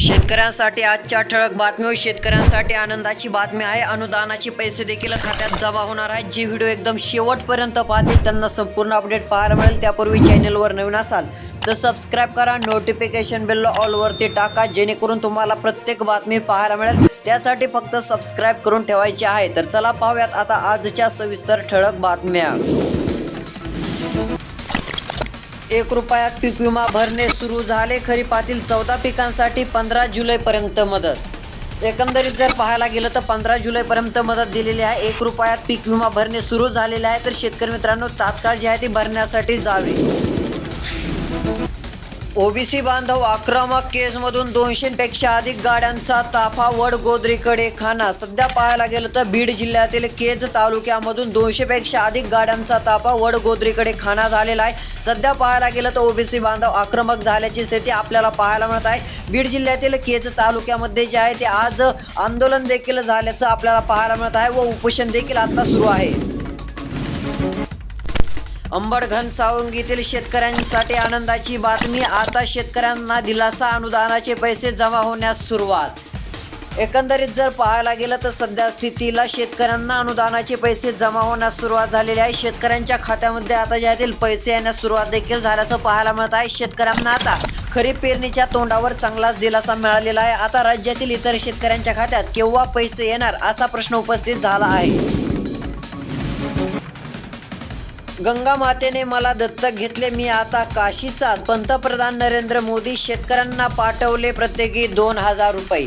शेतकऱ्यांसाठी आजच्या ठळक बातमी शेतकऱ्यांसाठी आनंदाची बातमी आहे. अनुदानाचे पैसे देखील खात्यात जमा होणार आहेत. जे व्हिडिओ एकदम शेवटपर्यंत पाहतील त्यांना संपूर्ण अपडेट पाहायला मिळेल. त्यापूर्वी चॅनलवर नवीन असाल तर सबस्क्राईब करा. नोटिफिकेशन बेल ऑलवरती टाका. जेणेकरून तुम्हाला प्रत्येक बातमी पाहायला मिळेल. त्यासाठी फक्त सबस्क्राईब करून ठेवायची आहे. तर चला पाहूयात आता आजच्या सविस्तर ठळक बातम्या. एक रुपयात पीक विमा भरणे सुरू झाले. खरीपातील चौदा पिकांसाठी पंधरा जुलैपर्यंत मदत. एकंदरीत जर पाहायला गेलं तर पंधरा जुलैपर्यंत मदत दिलेली आहे. एक रुपयात पीक विमा भरणे सुरू झालेले आहे. तर शेतकरी मित्रांनो तात्काळ जे आहे ते भरण्यासाठी जावे. ओबीसी बांधव आक्रमक केसमधून दोनशेपेक्षा अधिक गाड्यांचा ताफा वडगोद्रीकडे खाना. सध्या पाहायला गेलं तर बीड जिल्ह्यातील केज तालुक्यामधून दोनशेपेक्षा अधिक गाड्यांचा ताफा वडगोद्रीकडे खाना झालेला आहे. सध्या पाहायला गेलं तर ओबीसी बांधव आक्रमक झाल्याची स्थिती आपल्याला पाहायला मिळत आहे. बीड जिल्ह्यातील केज तालुक्यामध्ये जे आहे ते आज आंदोलन देखील झाल्याचं आपल्याला पाहायला मिळत आहे व उपोषण देखील आता सुरू आहे. अंबड सावंगीतील शेतकऱ्यांसाठी आनंदाची बातमी. आता शेतकऱ्यांना दिलासा अनुदानाचे पैसे जमा होण्यास सुरुवात. एकंदरीत जर पाहायला गेलं तर सध्या स्थितीला शेतकऱ्यांना अनुदानाचे पैसे जमा होण्यास सुरुवात झालेली आहे. शेतकऱ्यांच्या खात्यामध्ये आता ज्यातील पैसे येण्यास सुरुवात देखील झाल्याचं पाहायला मिळत आहे. शेतकऱ्यांना आता खरीप पेरणीच्या तोंडावर चांगलाच दिलासा मिळालेला आहे. आता राज्यातील इतर शेतकऱ्यांच्या खात्यात केव्हा पैसे येणार असा प्रश्न उपस्थित झाला आहे. गंगा मातेने मला दत्तक घेतले. मी आता काशीचा पंतप्रधान नरेंद्र मोदी शेतकऱ्यांना पाठवले प्रत्येकी दोन हजार रुपये.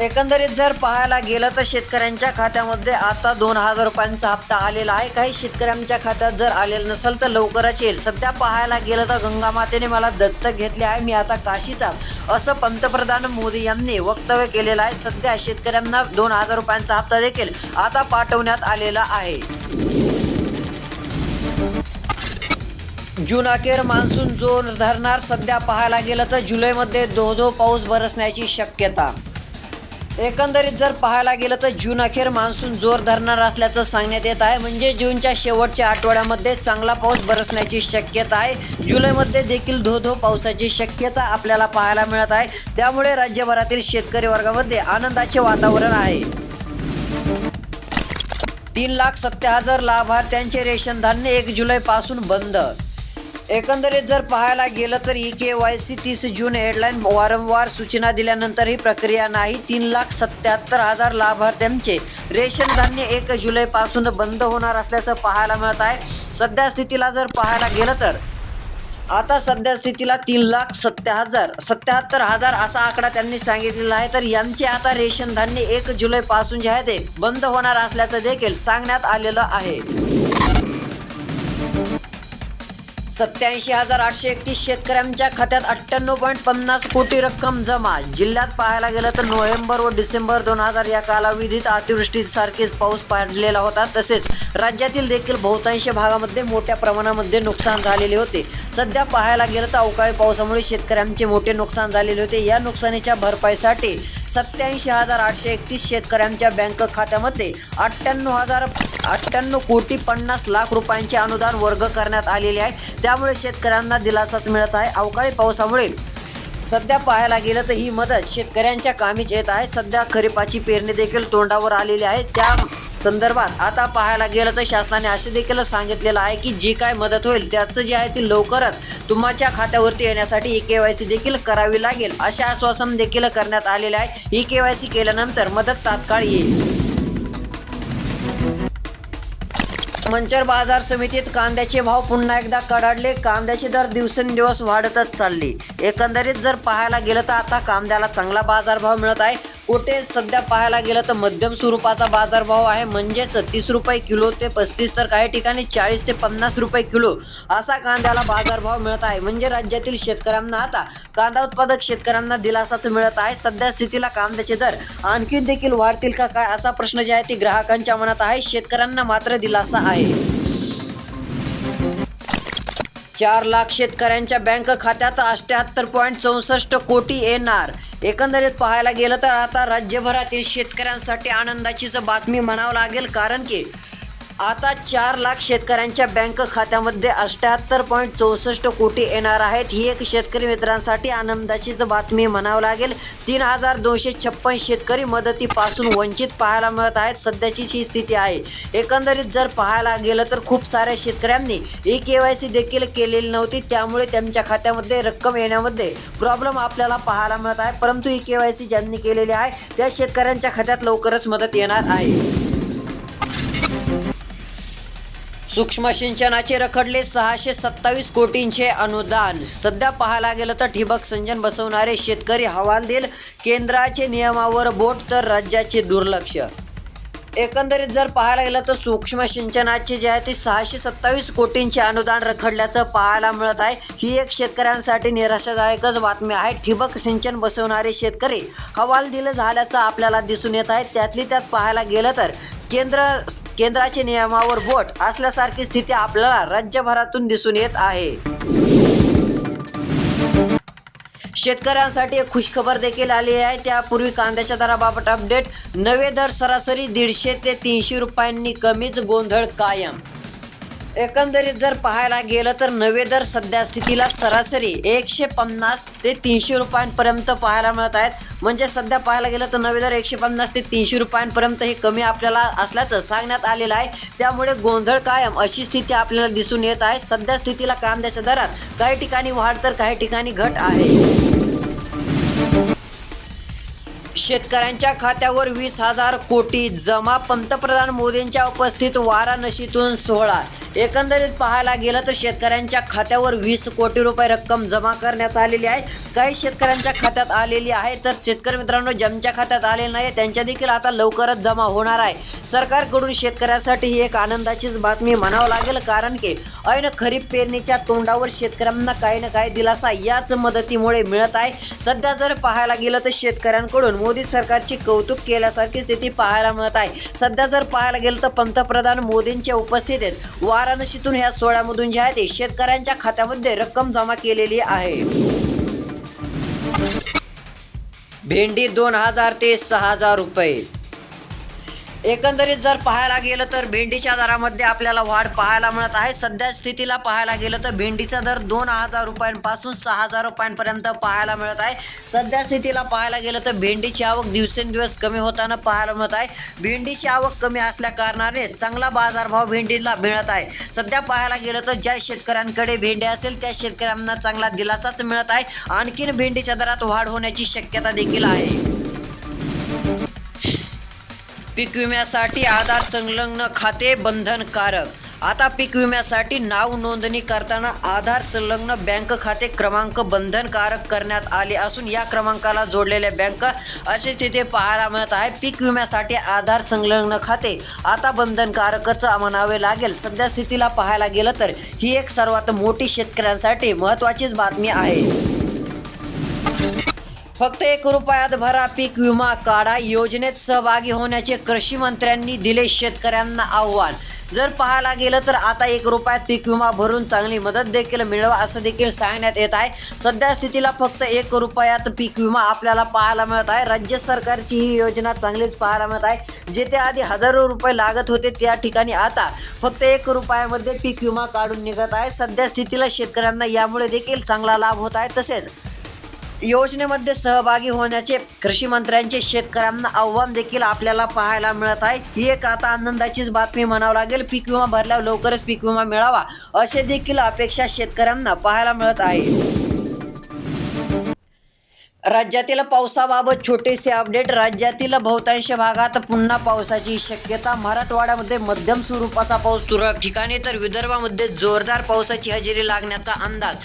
एकंदरीत जर पाहायला गेलं तर शेतकऱ्यांच्या खात्यामध्ये आता दोन हजार रुपयांचा हप्ता आलेला आहे. काही शेतकऱ्यांच्या खात्यात जर आलेलं नसेल तर लवकरच येईल. सध्या पाहायला गेलं तर गंगा मातेने मला दत्तक घेतले आहे. मी आता काशीचा असं पंतप्रधान मोदी यांनी वक्तव्य केलेलं आहे. सध्या शेतकऱ्यांना दोन हजार रुपयांचा हप्ता देखील आता पाठवण्यात आलेला आहे. जून अखेर मान्सून जोर धरणार. सध्या पाहायला गेलं तर जुलैमध्ये धो धो पाऊस बरसण्याची शक्यता. एकंदरीत जर पाहायला गेलं तर जून अखेर मान्सून जोर धरणार असल्याचं सांगण्यात येत आहे. म्हणजे जूनच्या शेवटच्या आठवड्यामध्ये चांगला पाऊस बरसण्याची शक्यता आहे. जुलैमध्ये देखील धो धो पावसाची शक्यता आपल्याला पाहायला मिळत आहे. त्यामुळे राज्यभरातील शेतकरी वर्गामध्ये आनंदाचे वातावरण आहे. तीन लाख सत्तर हजार लाभार्थ्यांचे रेशन धान्य एक जुलैपासून बंद. एकंदरीत जर पाहायला गेलं तर ई के वाय सी तीस जून हेडलाईन वारंवार सूचना दिल्यानंतर ही प्रक्रिया नाही. तीन लाख सत्याहत्तर हजार लाभार्थ्यांचे रेशन धान्य एक जुलैपासून बंद होणार असल्याचं पाहायला मिळत आहे. सध्या स्थितीला जर पाहायला गेलं तर आता सध्या स्थितीला तीन लाख सत्या हजार सत्याहत्तर हजार असा आकडा त्यांनी सांगितलेला आहे. तर यांचे आता रेशन धान्य एक जुलैपासून जे आहे ते बंद होणार असल्याचं देखील सांगण्यात आलेलं आहे. सत्याऐंशी हजार आठशे एकतीस शेतकऱ्यांच्या खात्यात अठ्ठ्याण्णव पॉईंट पन्नास कोटी रक्कम जमा. जिल्ह्यात पाहायला गेलं तर नोव्हेंबर व डिसेंबर दोन हजार या कालावधीत अतिवृष्टीसारखेच पाऊस पडलेला होता. तसेच राज्यातील देखील बहुतांश भागामध्ये मोठ्या प्रमाणामध्ये नुकसान झालेले होते. सध्या पाहायला गेलं तर अवकाळी पावसामुळे शेतकऱ्यांचे मोठे नुकसान झालेले होते. या नुकसानीच्या भरपाईसाठी सत्याऐंशी हजार आठशे एकतीस शेतकऱ्यांच्या बँक खात्यामध्ये अठ्ठ्याण्णव हजार अठ्ठ्याण्णव कोटी पन्नास लाख रुपयांचे अनुदान वर्ग करण्यात आलेले आहे. त्यामुळे शेतकऱ्यांना दिलासाच मिळत आहे. अवकाळी पावसामुळे सध्या पाहायला गेलं तर ही मदत शेतकऱ्यांच्या कामीच येत आहे. सध्या खरीपाची पेरणी देखील तोंडावर आलेली आहे. त्या संदर्भात आता पाहायला गेलं तर शासनाने असे देखील सांगितलेलं आहे की जी काय मदत होईल त्याचं जे आहे ती लवकरच तुमच्या खात्यावरती येण्यासाठी ई के वाय सी देखील करावी लागेल. असे आश्वासन देखील करण्यात आलेले आहे. ई के वाय सी केल्यानंतर मदत तात्काळ येईल. मंचर बाजार समितीत कांद्याचे भाव पुन्हा एकदा कडाडले. कांद्याचे दर दिवसेंदिवस वाढतच चालले. एकंदरीत जर पाहायला गेलं तर आता कांद्याला चांगला बाजारभाव मिळत आहे. कुठे सध्या पाहायला गेलं तर मध्यम स्वरूपाचा बाजारभाव आहे. म्हणजेच तीस रुपये किलो ते पस्तीस तर काही ठिकाणी चाळीस ते पन्नास रुपये किलो असा कांद्याला बाजारभाव मिळत आहे. म्हणजे राज्यातील शेतकऱ्यांना आता कांदा उत्पादक शेतकऱ्यांना दिलासाच मिळत आहे. सध्या स्थितीला कांद्याचे दर आणखी देखील वाढतील का काय असा प्रश्न जे आहे ते ग्राहकांच्या मनात आहे. शेतकऱ्यांना मात्र दिलासा आहे. चार लाख शेतकऱ्यांच्या बँक खात्यात अष्ट्याहत्तर पॉईंट चौसष्ट कोटी येणार. एकंदरीत पाहायला गेलं तर आता राज्यभरातील शेतकऱ्यांसाठी आनंदाचीच बातमी म्हणावं लागेल कारण की आता चार लाख शेतकऱ्यांच्या बँक खात्यामध्ये अष्ट्याहत्तर पॉईंट चौसष्ट कोटी येणार आहेत. ही एक शेतकरी मित्रांसाठी आनंदाचीच बातमी म्हणावं लागेल. तीन हजार दोनशे छप्पन शेतकरी मदतीपासून वंचित पाहायला मिळत आहेत. सध्याची ही स्थिती आहे. एकंदरीत जर पाहायला गेलं तर खूप साऱ्या शेतकऱ्यांनी ई के वाय सी देखील केलेली नव्हती. त्यामुळे त्यांच्या खात्यामध्ये रक्कम येण्यामध्ये प्रॉब्लेम आपल्याला पाहायला मिळत आहे. परंतु ई के वाय सी ज्यांनी केलेली आहे त्या शेतकऱ्यांच्या खात्यात लवकरच मदत येणार आहे. सूक्ष्म सिंचनाचे रखडले सहाशे सत्तावीस कोटींचे अनुदान. सध्या पाहायला गेलं तर ठिबक सिंचन बसवणारे शेतकरी हवालदिल केंद्राचे नियमावर बोट तर राज्याचे दुर्लक्ष. एकंदरीत जर पाहायला गेलं तर सूक्ष्म सिंचनाचे जे आहे ते सहाशे सत्तावीस कोटींचे अनुदान रखडल्याचं पाहायला मिळत आहे. ही एक शेतकऱ्यांसाठी निराशादायकच बातमी आहे. ठिबक सिंचन बसवणारे शेतकरी हवालदिल झाल्याचं आपल्याला दिसून येत आहे. त्यातली त्यात पाहायला गेलं तर केंद्र केंद्राचे नियमावर बोट असल्यासारखी स्थिती आपल्याला राज्यभरातून दिसून येत आहे. शेतकऱ्यांसाठी एक खुशखबर देखील आली आहे. त्यापूर्वी कांद्याच्या दराबाबत अपडेट नवे दर सरासरी दीडशे ते तीनशे रुपयांनी कमीच गोंधळ कायम. एकंदरीत जर पाहायला गेलं तर नवे दर सध्या स्थितीला सरासरी एकशे पन्नास ते तीनशे रुपयांपर्यंत पाहायला मिळत आहेत. म्हणजे सध्या पाहायला गेलं तर नवे दर एकशे पन्नास ते तीनशे रुपयांपर्यंत हे कमी आपल्याला असल्याचं सांगण्यात आलेलं आहे. त्यामुळे गोंधळ कायम अशी स्थिती आपल्याला दिसून येत आहे. सध्या स्थितीला कांद्याच्या दरात काही ठिकाणी वाढ तर काही ठिकाणी घट आहे. शेतकऱ्यांच्या खात्यावर वीस हजार कोटी जमा. पंतप्रधान मोदींच्या उपस्थित वाराणसीतून सोहळा. एकंदरीत पाहायला गेलं तर शेतकऱ्यांच्या खात्यावर वीस कोटी रुपये रक्कम जमा करण्यात आलेली आहे. काही शेतकऱ्यांच्या खात्यात आलेली आहे तर शेतकरी मित्रांनो ज्यांच्या खात्यात आलेले नाही त्यांच्या देखील आता लवकरच जमा होणार आहे. सरकारकडून शेतकऱ्यांसाठी ही एक आनंदाचीच बातमी म्हणावं लागेल कारण की ऐन खरीप पेरणीच्या तोंडावर शेतकऱ्यांना काही ना काही दिलासा याच मदतीमुळे मिळत आहे. सध्या जर पाहायला गेलं तर शेतकऱ्यांकडून मोदी सरकारची कौतुक केल्यासारखी स्थिती पाहायला मिळत आहे. सध्या जर पाहायला गेलं तर पंतप्रधान मोदींच्या उपस्थितीत वा वाराणसीतून ह्या सोहळ्यामधून जे आहे ते शेतकऱ्यांच्या खात्यामध्ये रक्कम जमा केलेली आहे. भेंडी दोन हजार ते सहा हजार रुपये. एकंदरीत जर पाहायला गेलं तर भेंडीच्या दरामध्ये आपल्याला वाढ पाहायला मिळत आहे. सध्या स्थितीला पाहायला गेलं तर भेंडीचा दर दोन हजार रुपयांपासून सहा हजार रुपयांपर्यंत पाहायला मिळत आहे. सध्या स्थितीला पाहायला गेलं तर भेंडीची आवक दिवसेंदिवस कमी होताना पाहायला मिळत आहे. भेंडीची आवक कमी असल्या कारणाने चांगला बाजारभाव भेंडीला मिळत आहे. सध्या पाहायला गेलं तर ज्या शेतकऱ्यांकडे भेंडी असेल त्या शेतकऱ्यांना चांगला दिलासाच मिळत आहे. आणखीन भेंडीच्या दरात वाढ होण्याची शक्यता देखील आहे. पीक विम्यासाठी आधार संलग्न खाते बंधनकारक. आता पीक विम्यासाठी नाव नोंदणी करताना आधार संलग्न बँक खाते क्रमांक बंधनकारक करण्यात आले असून या क्रमांकाला जोडलेल्या बँक असे तिथे पाहायला मिळत आहे. पीक विम्यासाठी आधार संलग्न खाते आता बंधनकारकच म्हणावे लागेल. सध्या स्थितीला पाहायला गेलं तर ही एक सर्वात मोठी शेतकऱ्यांसाठी महत्त्वाचीच बातमी आहे. फक्त एक रुपयात भरा पीक विमा काढा. योजनेत सहभागी होण्याचे कृषी मंत्र्यांनी दिले शेतकऱ्यांना आव्हान. जर पाहायला गेलं तर आता एक रुपयात पीक विमा भरून चांगली मदत देखील मिळवा असं देखील सांगण्यात येत आहे. सध्या स्थितीला फक्त एक रुपयात पीक विमा आपल्याला पाहायला मिळत आहे. राज्य सरकारची ही योजना चांगलीच पाहायला मिळत आहे. जेथे आधी हजारो रुपये लागत होते त्या ठिकाणी आता फक्त एक रुपयामध्ये पीक विमा काढून निघत आहे. सध्या स्थितीला शेतकऱ्यांना यामुळे देखील चांगला लाभ होत आहे. तसेच योजनेमध्ये सहभागी होण्याचे कृषी मंत्र्यांचे शेतकऱ्यांना आव्हान देखील आपल्याला पाहायला मिळत आहे. ही एक आता आनंदाचीच बातमी म्हणावं लागेल. पीक विमा भरल्यावर लवकरच पीक विमा मिळावा असे देखील अपेक्षा शेतकऱ्यांना पाहायला मिळत आहे. राज्यातील पावसाबाबत छोटेसे अपडेट. राज्यातील बहुतांश भागात पुन्हा पावसाची शक्यता. मराठवाड्यामध्ये मध्यम स्वरूपाचा पाऊस तुरळक ठिकाणी तर विदर्भामध्ये जोरदार पावसाची हजेरी लागण्याचा अंदाज.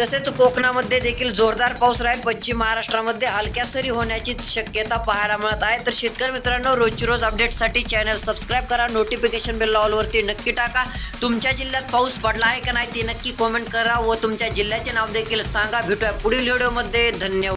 तसेच कोकणामध्ये देखील जोरदार पाऊस राहील. पश्चिम महाराष्ट्रामध्ये हलक्या सरी होण्याची शक्यता पाहायला मिळत आहे. तर शेतकरी मित्रांनो रोजची रोज अपडेटसाठी चॅनल सबस्क्राईब करा. नोटिफिकेशन बेल ऑलवरती नक्की टाका. तुमच्या जिल्ह्यात पाऊस पडला आहे का नाही ते नक्की कॉमेंट करा व तुमच्या जिल्ह्याचे नाव देखील सांगा. भेटूया पुढील व्हिडिओमध्ये धन्यवाद.